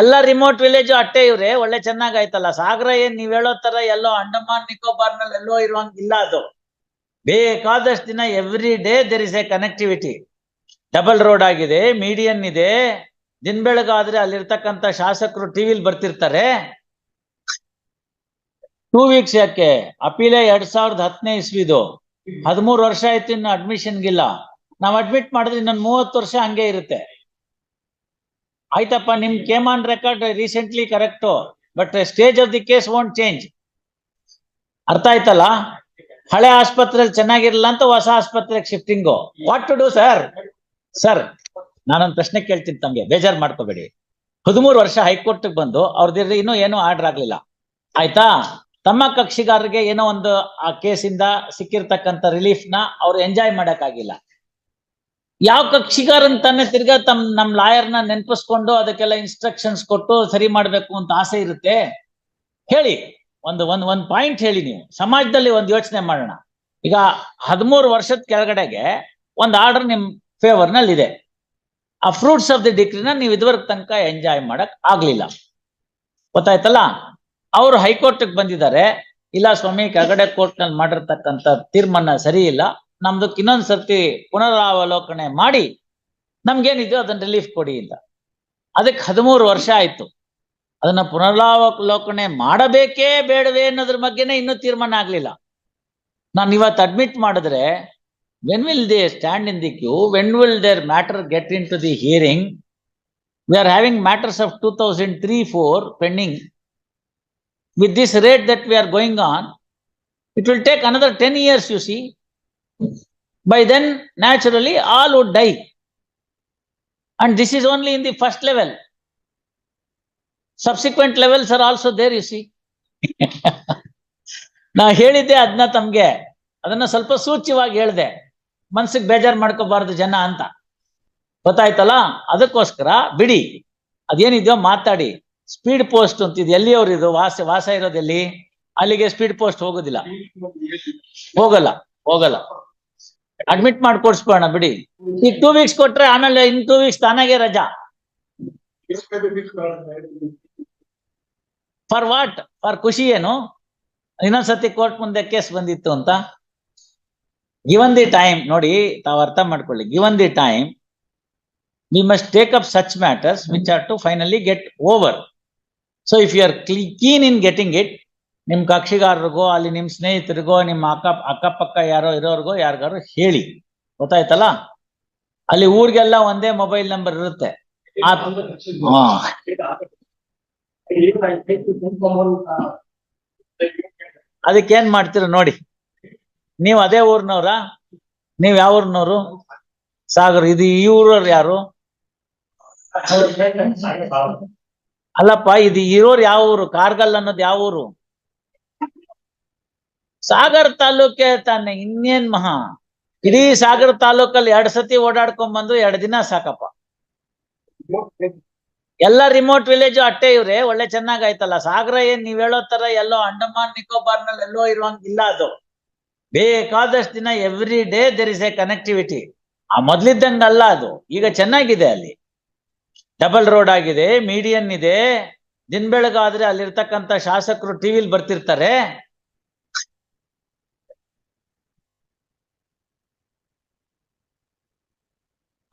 ಎಲ್ಲ remote village ಅಟ್ಟೆ ಇವ್ರೆ, ಒಳ್ಳೆ ಚೆನ್ನಾಗಾಯ್ತಲ್ಲ. ಸಾಗರ ಏನ್ ನೀವ್ ಹೇಳೋ ತರ ಎಲ್ಲೋ ಅಂಡಮಾನ್ ನಿಕೋಬಾರ್ನಲ್ಲಿ ಎಲ್ಲೋ ಇರುವಂಗಿಲ್ಲ ಅದು. ಬೇಕಾದಷ್ಟು ದಿನ every day there is a connectivity double road ಆಗಿದೆ ಮೀಡಿಯನ್ ಇದೆ. ದಿನ ಬೆಳಗಾದ್ರೆ ಅಲ್ಲಿರ್ತಕ್ಕಂತ ಶಾಸಕರು ಟಿವಿಲ್ ಬರ್ತಿರ್ತಾರೆ. ಟೂ ವೀಕ್ಸ್ ಯಾಕೆ? ಅಪೀಲೆ ಎರಡ್ ಸಾವಿರದ ಹತ್ತನೇ ಇಸ್ವಿದು. ಹದಿಮೂರು ವರ್ಷ ಆಯ್ತು ಇನ್ನು ಅಡ್ಮಿಷನ್ಗಿಲ್ಲ ನಾವ್ ಅಡ್ಮಿಟ್ ಮಾಡಿದ್ರೆ ಇನ್ನೊಂದು ಮೂವತ್ತು ವರ್ಷ ಹಂಗೆ ಇರುತ್ತೆ. ಆಯ್ತಪ್ಪ, ನಿಮ್ ಕೇಮಾನ್ record recently correct but stage of the case won't change ಅರ್ಥ ಆಯ್ತಲ್ಲ? ಹಳೆ ಆಸ್ಪತ್ರೆಯಲ್ಲಿ ಚೆನ್ನಾಗಿರಲ್ಲ ಅಂತ ಹೊಸ ಆಸ್ಪತ್ರೆಗೆ shifting what to do sir sir ನಾನೊಂದು ಪ್ರಶ್ನೆ ಕೇಳ್ತೀನಿ ತಮ್ಗೆ, ಬೇಜಾರ್ ಮಾಡ್ಕೋಬೇಡಿ. ಹದಿಮೂರು ವರ್ಷ ಹೈಕೋರ್ಟ್ ಬಂದು ಅವ್ರದ್ದು ಇನ್ನೂ ಏನೂ ಆರ್ಡರ್ ಆಗ್ಲಿಲ್ಲ. ಆಯ್ತಾ? ತಮ್ಮ ಕಕ್ಷಿಗಾರರಿಗೆ ಏನೋ ಒಂದು ಆ ಕೇಸಿಂದ ಸಿಕ್ಕಿರ್ತಕ್ಕಂಥ ರಿಲೀಫ್ನ ಅವ್ರು ಎಂಜಾಯ್ ಮಾಡಕ್ಕಾಗಿಲ್ಲ. ಯಾವ ಕಕ್ಷಿಗಾರನ್ ತಾನೇ ತಿರ್ಗಾ ತಮ್, ನಮ್ ಲಾಯರ್ನ ನೆನಪಿಸ್ಕೊಂಡು ಅದಕ್ಕೆಲ್ಲ ಇನ್ಸ್ಟ್ರಕ್ಷನ್ಸ್ ಕೊಟ್ಟು ಸರಿ ಮಾಡ್ಬೇಕು ಅಂತ ಆಸೆ ಇರುತ್ತೆ. ಹೇಳಿ, ಒಂದು, ಒಂದ್ ಒಂದ್ ಪಾಯಿಂಟ್ ಹೇಳಿ ನೀವು. ಸಮಾಜದಲ್ಲಿ ಒಂದ್ ಯೋಚನೆ ಮಾಡೋಣ. ಈಗ ಹದಿಮೂರು ವರ್ಷದ ಕೆಳಗಡೆಗೆ ಒಂದ್ ಆರ್ಡರ್ ನಿಮ್ ಫೇವರ್ನಲ್ಲಿ ಇದೆ ಆ ಫ್ರೂಟ್ಸ್ ಆಫ್ ದಿ ಡಿಗ್ರಿನ ನೀವು ಇದುವರೆಗೆ ತನಕ ಎಂಜಾಯ್ ಮಾಡಕ್ ಆಗ್ಲಿಲ್ಲ. ಗೊತ್ತಾಯ್ತಲ್ಲ? ಅವರು ಹೈಕೋರ್ಟ್ ಬಂದಿದ್ದಾರೆ. ಇಲ್ಲ ಸ್ವಾಮಿ, ಕೆಳಗಡೆ ಕೋರ್ಟ್ನಲ್ಲಿ ಮಾಡಿರ್ತಕ್ಕಂಥ ತೀರ್ಮಾನ ಸರಿ ಇಲ್ಲ. ನಮ್ದಕ್ಕೆ ಇನ್ನೊಂದು ಸರ್ತಿ ಪುನರಾವಲೋಕನೆ ಮಾಡಿ ನಮ್ಗೇನಿದೆಯೋ ಅದನ್ನ ರಿಲೀಫ್ ಕೊಡಿ ಅಂತ. ಅದಕ್ಕೆ ಹದಿಮೂರು ವರ್ಷ ಆಯ್ತು. ಅದನ್ನ ಪುನರಾವಲೋಕನೆ ಮಾಡಬೇಕೇ ಬೇಡವೇ ಅನ್ನೋದ್ರ ಬಗ್ಗೆನೇ ಇನ್ನೂ ತೀರ್ಮಾನ ಆಗ್ಲಿಲ್ಲ. ನಾನು ಇವತ್ತು ಅಡ್ಮಿಟ್ ಮಾಡಿದ್ರೆ when will they stand in the queue when will their matter get into the hearing we are having matters of two thousand three four pending with this rate that we are going on, it will take another 10 years, you see. By then, naturally, all would die. And this is only in the first level. Subsequent levels are also there, you see. ನಾ ಹೇಳಿದ್ದೆ ಅದನ್ನ ತಮ್ಗೆ. ಅದನ್ನ ಸ್ವಲ್ಪ ಸೂಚ್ಯವಾಗಿ ಹೇಳಿದೆ. ಮನ್ಸಿಗೆ ಬೇಜಾರು ಮಾಡ್ಕೋಬಾರ್ದು ಜನ ಅಂತ. ಗೊತ್ತಾಯ್ತಲ್ಲ? ಅದಕ್ಕೋಸ್ಕರ ಬಿಡಿ. ಅದೇನಿದೆಯೋ ಮಾತಾಡಿ. ಸ್ಪೀಡ್ ಪೋಸ್ಟ್ ಅಂತ ಇದು ಎಲ್ಲಿಯವ್ರು ಇದು? ವಾಸ ವಾಸ ಇರೋದೆಲ್ಲಿ ಅಲ್ಲಿಗೆ ಸ್ಪೀಡ್ ಪೋಸ್ಟ್ ಹೋಗೋದಿಲ್ಲ. ಹೋಗಲ್ಲ. ಹೋಗಲ್ಲ. ಅಡ್ಮಿಟ್ ಮಾಡಿ ಕೊಡ್ಸ್ಬೋಣ ಬಿಡಿ. ಈಗ ಟೂ ವೀಕ್ಸ್ ಕೊಟ್ರೆ ಆಮೇಲೆ ಇನ್ ಟೂ ವೀಕ್ಸ್ ತಾನಾಗೆ ರಜಾ. ಫಾರ್ ವಾಟ್ ಫಾರ್ ಖುಷಿ ಏನು? ಇನ್ನೊಂದ್ಸತಿ ಕೋರ್ಟ್ ಮುಂದೆ ಕೇಸ್ ಬಂದಿತ್ತು ಅಂತ. ಗಿವನ್ ದಿ ಟೈಮ್ ನೋಡಿ, ತಾವು ಅರ್ಥ ಮಾಡ್ಕೊಳ್ಳಿ. Given the time we must take up such matters which are to finally get over so if you are clean in getting it ನಿಮ್ ಕಕ್ಷಿಗಾರರಿಗೋ ಅಲ್ಲಿ ನಿಮ್ ಸ್ನೇಹಿತರಿಗೋ ನಿಮ್ಮ ಅಕ್ಕ ಅಕ್ಕಪಕ್ಕ ಯಾರೋ ಇರೋರ್ಗೋ ಯಾರಿಗಾರು ಹೇಳಿ. ಗೊತ್ತಾಯ್ತಲ್ಲ? ಅಲ್ಲಿ ಊರಿಗೆಲ್ಲ ಒಂದೇ ಮೊಬೈಲ್ ನಂಬರ್ ಇರುತ್ತೆ. ಅದಕ್ಕೇನ್ ಹಾ. ಅದಕ್ಕೆ ಏನ್ ಮಾಡ್ತೀರ ನೋಡಿ. ನೀವ್ ಅದೇ ಊರ್ನವ್ರ? ನೀವ್ ಯಾವ ಊರ್ನವ್ರು? ಸಾಗರ್ ಇದು ಈ ಊರವ್ರು ಯಾರು? ಅಲ್ಲಪ್ಪ ಇದು ಇರೋರು ಯಾವ ಊರು? ಕಾರ್ಗಲ್ ಅನ್ನೋದು ಯಾವ ಊರು? ಸಾಗರ್ ತಾಲೂಕೆ ತಾನೆ ಇನ್ನೇನ್ ಮಹಾ. ಇಡೀ ಸಾಗರ್ ತಾಲೂಕಲ್ಲಿ ಎರಡ್ ಸತಿ ಓಡಾಡ್ಕೊಂಡ್ ಬಂದು ಎರಡ್ ದಿನ ಸಾಕಪ್ಪ. ಎಲ್ಲ ರಿಮೋಟ್ ವಿಲೇಜ್ ಅಟ್ಟೆ ಇವ್ರೆ, ಒಳ್ಳೆ ಚೆನ್ನಾಗಾಯ್ತಲ್ಲ. ಸಾಗರ ಏನ್ ನೀವ್ ಹೇಳೋ ತರ ಎಲ್ಲೋ ಅಂಡಮಾನ್ ನಿಕೋಬಾರ್ನಲ್ಲಿ ಎಲ್ಲೋ ಇರುವಂಗಿಲ್ಲ ಅದು. ಬೇಕಾದಷ್ಟು ದಿನ every day there is a connectivity ಆ ಮೊದ್ಲಿದ್ದಂಗಲ್ಲ ಅದು. ಈಗ ಚೆನ್ನಾಗಿದೆ ಅಲ್ಲಿ. ಡಬಲ್ ರೋಡ್ ಆಗಿದೆ ಮೀಡಿಯನ್ ಇದೆ. ದಿನ ಬೆಳಗಾದ್ರೆ ಅಲ್ಲಿರ್ತಕ್ಕಂಥ ಶಾಸಕರು ಟಿವಿಲ್ ಬರ್ತಿರ್ತಾರೆ.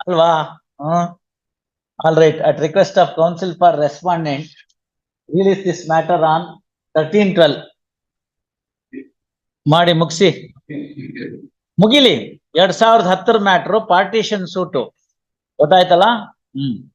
ಅಲ್ವಾ? All right at request of counsel for respondent release this matter on thirteen twelve ಮಾಡಿ ಮುಗಿಸಿ. ಮುಗಿಲಿ. ಎರಡ್ ಸಾವಿರದ ಹತ್ತರ ಮ್ಯಾಟ್ರು ಪಾರ್ಟಿಷನ್ ಸೂಟು ಗೊತ್ತಾಯ್ತಲ್ಲ? ಹ್ಮ್.